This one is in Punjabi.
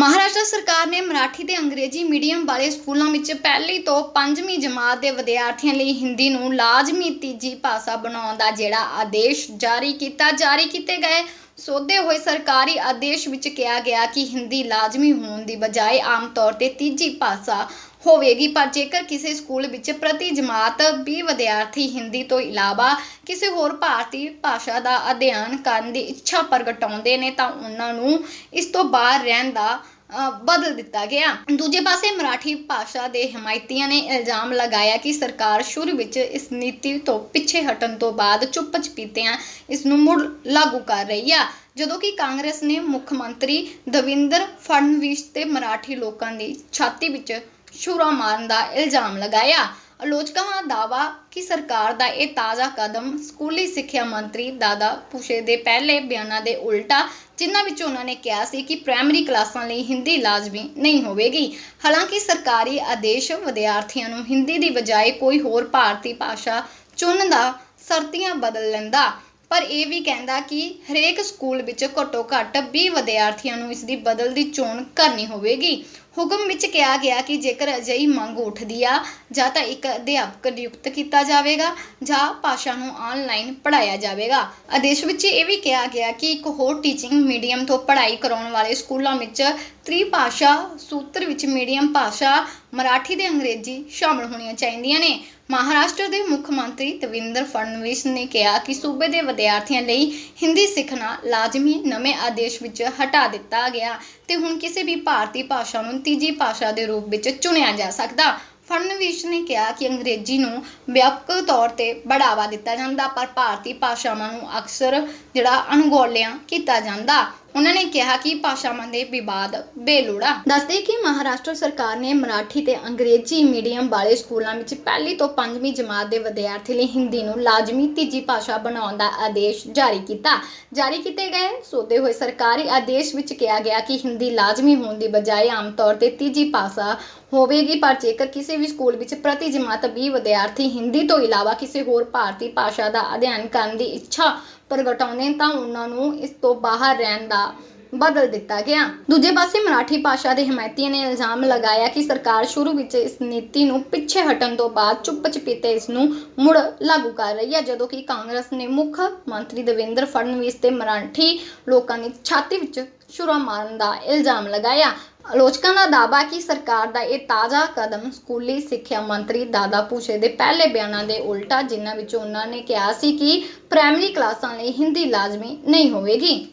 ਮਹਾਰਾਸ਼ਟਰ ਸਰਕਾਰ ਨੇ ਮਰਾਠੀ ਤੇ ਅੰਗਰੇਜ਼ੀ ਮੀਡੀਅਮ ਵਾਲੇ ਸਕੂਲਾਂ ਵਿੱਚ ਪਹਿਲੀ ਤੋਂ ਪੰਜਵੀਂ ਜਮਾਤ ਦੇ ਵਿਦਿਆਰਥੀਆਂ ਲਈ ਹਿੰਦੀ ਨੂੰ ਲਾਜ਼ਮੀ ਤੀਜੀ ਭਾਸ਼ਾ ਬਣਾਉਣ ਦਾ ਜਿਹੜਾ ਆਦੇਸ਼ ਜਾਰੀ ਕੀਤਾ, ਜਾਰੀ ਕੀਤੇ ਗਏ। ਸੋਧੇ ਹੋਏ ਸਰਕਾਰੀ ਆਦੇਸ਼ ਵਿੱਚ ਕਿਹਾ ਗਿਆ ਕਿ ਹਿੰਦੀ ਲਾਜ਼ਮੀ ਹੋਣ ਦੀ ਬਜਾਏ ਆਮ ਤੌਰ ਤੇ ਤੀਜੀ ਭਾਸ਼ਾ ਹੋਵੇਗੀ। ਪਰ ਜੇਕਰ ਕਿਸੇ ਸਕੂਲ ਵਿੱਚ ਪ੍ਰਤੀ ਜਮਾਤ 20 ਵਿਦਿਆਰਥੀ ਹਿੰਦੀ ਤੋਂ ਇਲਾਵਾ ਕਿਸੇ ਹੋਰ ਭਾਰਤੀ ਭਾਸ਼ਾ ਦਾ ਅਧਿਐਨ ਕਰਨ ਦੀ ਇੱਛਾ ਪ੍ਰਗਟਾਉਂਦੇ ਨੇ, ਤਾਂ ਉਹਨਾਂ ਨੂੰ ਇਸ ਤੋਂ ਬਾਹਰ ਰਹਿਣ ਦਾ ਬਦਲ ਦਿੱਤਾ ਗਿਆ। ਦੂਜੇ ਪਾਸੇ ਮਰਾਠੀ ਭਾਸ਼ਾ ਦੇ ਹਮਾਇਤੀਆਂ ਨੇ ਇਲਜ਼ਾਮ ਲਗਾਇਆ ਕਿ ਸਰਕਾਰ ਸ਼ੁਰੂ ਵਿੱਚ ਇਸ ਨੀਤੀ ਤੋਂ ਪਿੱਛੇ ਹਟਣ ਤੋਂ ਬਾਅਦ ਚੁੱਪ ਚਪੀਤਿਆਂ ਇਸ ਨੂੰ ਮੁੜ ਲਾਗੂ ਕਰ ਰਹੀ ਆ। ਜਦੋਂ ਕਿ ਕਾਂਗਰਸ ਨੇ ਮੁੱਖ ਮੰਤਰੀ ਦਵਿੰਦਰ ਫੜਨਵੀਸ ਤੇ ਮਰਾਠੀ ਲੋਕਾਂ ਦੀ ਛਾਤੀ ਵਿੱਚ ਛੁਰਾ ਮਾਰਨ ਦਾ ਇਲਜ਼ਾਮ ਲਗਾਇਆ। ਆਲੋਚਕਾਂ ਦਾ ਦਾਵਾ ਕਿ ਸਰਕਾਰ ਦਾ ਇਹ ਤਾਜ਼ਾ ਕਦਮ ਸਕੂਲੀ ਸਿੱਖਿਆ ਮੰਤਰੀ ਦਾਦਾ ਪੁਸ਼ੇ ਦੇ ਪਹਿਲੇ ਬਿਆਨਾਂ ਦੇ ਉਲਟਾ, ਜਿਨ੍ਹਾਂ ਵਿੱਚ ਉਹਨਾਂ ਨੇ ਕਿਹਾ ਸੀ ਕਿ ਪ੍ਰਾਇਮਰੀ ਕਲਾਸਾਂ ਲਈ ਹਿੰਦੀ ਲਾਜ਼ਮੀ ਨਹੀਂ ਹੋਵੇਗੀ। ਹਾਲਾਂਕਿ ਸਰਕਾਰੀ ਆਦੇਸ਼ ਵਿਦਿਆਰਥੀਆਂ ਨੂੰ ਹਿੰਦੀ ਦੀ ਬਜਾਏ ਕੋਈ ਹੋਰ ਭਾਰਤੀ ਭਾਸ਼ਾ ਚੁਣਨ ਦਾ ਸਰਤੀਆਂ ਬਦਲ ਲੈਂਦਾ। ਪਰ ਇਹ ਵੀ ਕਹਿੰਦਾ ਕਿ ਹਰੇਕ ਸਕੂਲ ਵਿੱਚ ਘੱਟੋ ਘੱਟ 20 ਵਿਦਿਆਰਥੀਆਂ ਨੂੰ ਇਸ ਦੀ ਬਦਲ ਦੀ ਚੋਣ ਕਰਨੀ ਹੋਵੇਗੀ। ਹੁਕਮ ਵਿੱਚ ਕਿਹਾ ਗਿਆ ਕਿ ਜੇਕਰ ਅਜਿਹੀ ਮੰਗ ਉੱਠਦੀ ਆ, ਜਾਂ ਤਾਂ ਇੱਕ ਅਧਿਆਪਕ ਨਿਯੁਕਤ ਕੀਤਾ ਜਾਵੇਗਾ, ਜਾਂ ਭਾਸ਼ਾ ਨੂੰ ਆਨਲਾਈਨ ਪੜਾਇਆ ਜਾਵੇਗਾ। ਆਦੇਸ਼ ਵਿੱਚ ਇਹ ਵੀ ਕਿਹਾ ਗਿਆ ਕਿ ਇੱਕ ਹੋਰ ਟੀਚਿੰਗ ਮੀਡੀਅਮ ਤੋਂ ਪੜ੍ਹਾਈ ਕਰਾਉਣ ਵਾਲੇ ਸਕੂਲਾਂ ਵਿੱਚ ਤ੍ਰਿਭਾਸ਼ਾ ਸੂਤਰ ਵਿੱਚ ਮੀਡੀਅਮ ਭਾਸ਼ਾ ਮਰਾਠੀ ਤੇ ਅੰਗਰੇਜ਼ੀ ਸ਼ਾਮਲ ਹੋਣੀਆਂ ਚਾਹੀਦੀਆਂ ਨੇ। ਮਹਾਰਾਸ਼ਟਰ ਦੇ ਮੁੱਖ ਮੰਤਰੀ ਦਵਿੰਦਰ ਫੜਨਵੀਸ ਨੇ ਕਿਹਾ ਕਿ ਸੂਬੇ ਦੇ ਵਿਦਿਆਰਥੀਆਂ ਲਈ ਹਿੰਦੀ ਸਿੱਖਣਾ ਲਾਜ਼ਮੀ ਨਵੇਂ ਆਦੇਸ਼ ਵਿੱਚ ਹਟਾ ਦਿੱਤਾ ਗਿਆ ਤੇ ਹੁਣ ਕਿਸੇ ਵੀ ਭਾਰਤੀ ਭਾਸ਼ਾ ਨੂੰ ਤੀਜੀ ਭਾਸ਼ਾ ਦੇ ਰੂਪ ਵਿੱਚ ਚੁਣਿਆ ਜਾ ਸਕਦਾ। ਫੜਨਵੀਸ ਨੇ ਕਿਹਾ ਕਿ ਅੰਗਰੇਜ਼ੀ ਨੂੰ ਵਿਆਪਕ ਤੌਰ ਤੇ ਬੜਾਵਾ ਦਿੱਤਾ ਜਾਂਦਾ, ਪਰ ਭਾਰਤੀ ਭਾਸ਼ਾਵਾਂ ਨੂੰ ਅਕਸਰ ਜਿਹੜਾ ਅਣਗੌਲਿਆਂ ਕੀਤਾ ਜਾਂਦਾ। ਉਹਨਾਂ ਨੇ ਕਿਹਾ ਕਿ ਭਾਸ਼ਾਵਾਂ ਦੇ ਵਿਵਾਦ ਬੇਲੋੜਾ। ਦੱਸਦੇ ਕਿ ਮਹਾਰਾਸ਼ਟਰ ਸਰਕਾਰ ਨੇ ਮਰਾਠੀ ਤੇ ਅੰਗਰੇਜ਼ੀ ਮੀਡੀਅਮ ਵਾਲੇ ਸਕੂਲਾਂ ਵਿੱਚ ਪਹਿਲੀ ਤੋਂ ਪੰਜਵੀਂ ਜਮਾਤ ਦੇ ਵਿਦਿਆਰਥੀ ਲਈ ਹਿੰਦੀ ਨੂੰ ਲਾਜ਼ਮੀ ਤੀਜੀ ਭਾਸ਼ਾ ਬਣਾਉਣ ਦਾ ਆਦੇਸ਼ ਜਾਰੀ ਕੀਤਾ। ਜਾਰੀ ਕੀਤੇ ਗਏ ਸੋਧੇ ਹੋਏ ਸਰਕਾਰੀ ਆਦੇਸ਼ ਵਿੱਚ ਕਿਹਾ ਗਿਆ ਕਿ ਹਿੰਦੀ ਲਾਜ਼ਮੀ ਹੋਣ ਦੀ ਬਜਾਏ ਆਮ ਤੌਰ ਤੇ ਤੀਜੀ ਭਾਸ਼ਾ ਹੋਵੇਗੀ, ਪਰ ਜੇਕਰ ਕਿਸੇ ਵੀ ਸਕੂਲ ਵਿੱਚ ਪ੍ਰਤੀ ਜਮਾਤ 20 ਵਿਦਿਆਰਥੀ ਹਿੰਦੀ ਤੋਂ ਇਲਾਵਾ ਕਿਸੇ ਹੋਰ ਭਾਰਤੀ ਭਾਸ਼ਾ ਦਾ ਅਧਿਐਨ ਕਰਨ ਦੀ ਇੱਛਾ ਪ੍ਰਗਟਾਉਂਦੇ ਤਾਂ ਉਹਨਾਂ ਨੂੰ ਇਸ ਤੋਂ ਬਾਹਰ ਰਹਿਣ ਦਾ ਬਦਲ ਦਿੱਤਾ ਗਿਆ। ਦੂਜੇ ਪਾਸੇ ਮਰਾਠੀ ਭਾਸ਼ਾ ਦੇ ਹਮਾਇਤੀਆਂ ਨੇ ਇਲਜ਼ਾਮ ਲਗਾਇਆ ਕਿ ਸਰਕਾਰ ਸ਼ੁਰੂ ਵਿੱਚ ਇਸ ਨੀਤੀ ਨੂੰ ਪਿੱਛੇ ਹਟਣ ਤੋਂ ਬਾਅਦ ਚੁੱਪ ਚਪੀਤੇ ਇਸ ਨੂੰ ਮੁੜ ਲਾਗੂ ਕਰ ਰਹੀ ਹੈ, ਜਦੋਂ ਕਿ ਕਾਂਗਰਸ ਨੇ ਮੁੱਖ ਮੰਤਰੀ ਦੇਵੇਂਦਰ ਫੜਨਵੀਸ ਤੇ ਮਰਾਠੀ ਲੋਕਾਂ ਦੀ ਛਾਤੀ ਵਿੱਚ ਛੁਰਾ ਮਾਰਨ ਦਾ ਇਲਜ਼ਾਮ ਲਗਾਇਆ। ਆਲੋਚਕਾਂ ਦਾ ਦਾਅਵਾ ਕਿ ਸਰਕਾਰ ਦਾ ਇਹ ਤਾਜ਼ਾ ਕਦਮ ਸਕੂਲੀ ਸਿੱਖਿਆ ਮੰਤਰੀ ਦਾਦਾ ਪੂਛੇ ਦੇ ਪਹਿਲੇ ਬਿਆਨਾਂ ਦੇ ਉਲਟਾ, ਜਿਨ੍ਹਾਂ ਵਿੱਚ ਉਹਨਾਂ ਨੇ ਕਿਹਾ ਸੀ ਕਿ ਪ੍ਰਾਇਮਰੀ ਕਲਾਸਾਂ ਲਈ ਹਿੰਦੀ ਲਾਜ਼ਮੀ ਨਹੀਂ ਹੋਵੇਗੀ।